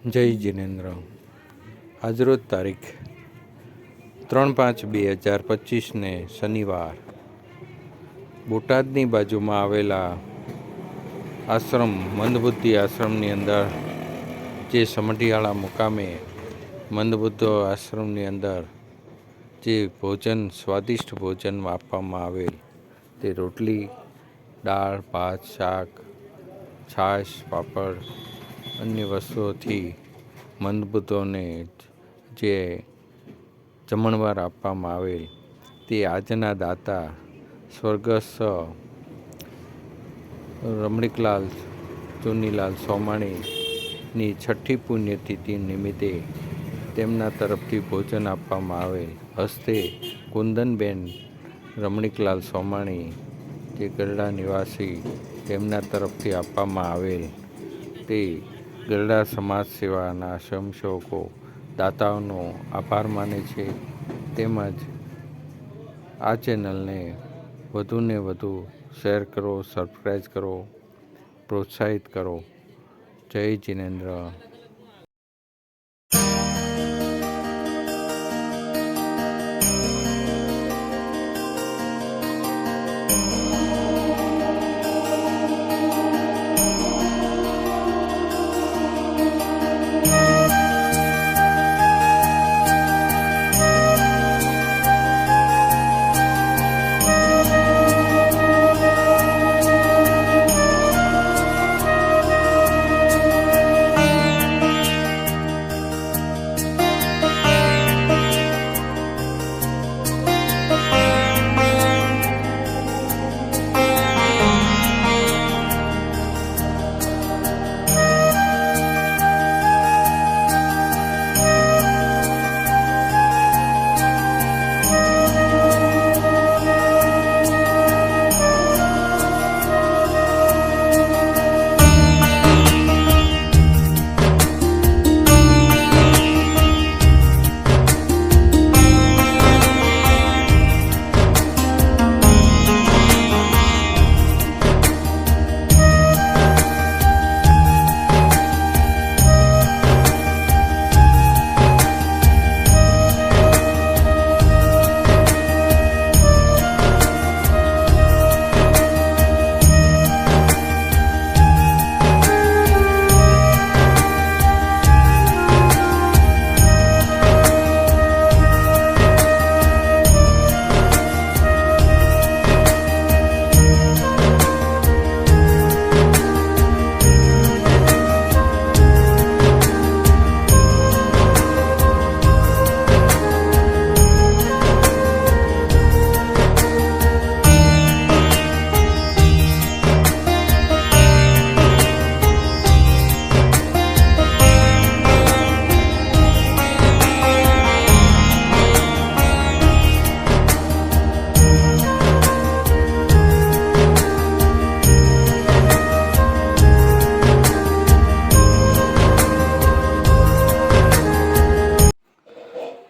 જય જિનેન્દ્ર. આજરોજ તારીખ ત્રણ પાંચ બે હજાર પચીસને શનિવાર બોટાદની બાજુમાં આવેલા આશ્રમ, મંદબુદ્ધિ આશ્રમની અંદર જે સમઢિયાળા મુકામે મંદબુદ્ધ આશ્રમની અંદર જે ભોજન, સ્વાદિષ્ટ ભોજન આપવામાં આવેલ તે રોટલી, દાળ, ભાત, શાક, છાશ, પાપડ અન્ય વસ્તુઓથી મંદબુદ્ધોને જે જમણવાર આપવામાં આવે તે આજના દાતા સ્વર્ગસ્થ રમણીકલાલ ચુનીલાલ સોમાણીની છઠ્ઠી પુણ્યતિથિ નિમિત્તે તેમના તરફથી ભોજન આપવામાં આવેલ. હસ્તે કુંદનબેન રમણીકલાલ સોમાણી, જે ગરડા નિવાસી તેમના તરફથી આપવામાં આવેલ. તે ગરડા સમાજ સેવાના સ્વયંસેવકો દાતાઓનો આભાર માને છે. તેમજ આ ચેનલને વધુને વધુ શેર કરો સબસ્ક્રાઈબ કરો, પ્રોત્સાહિત કરો. જય જિનેન્દ્ર.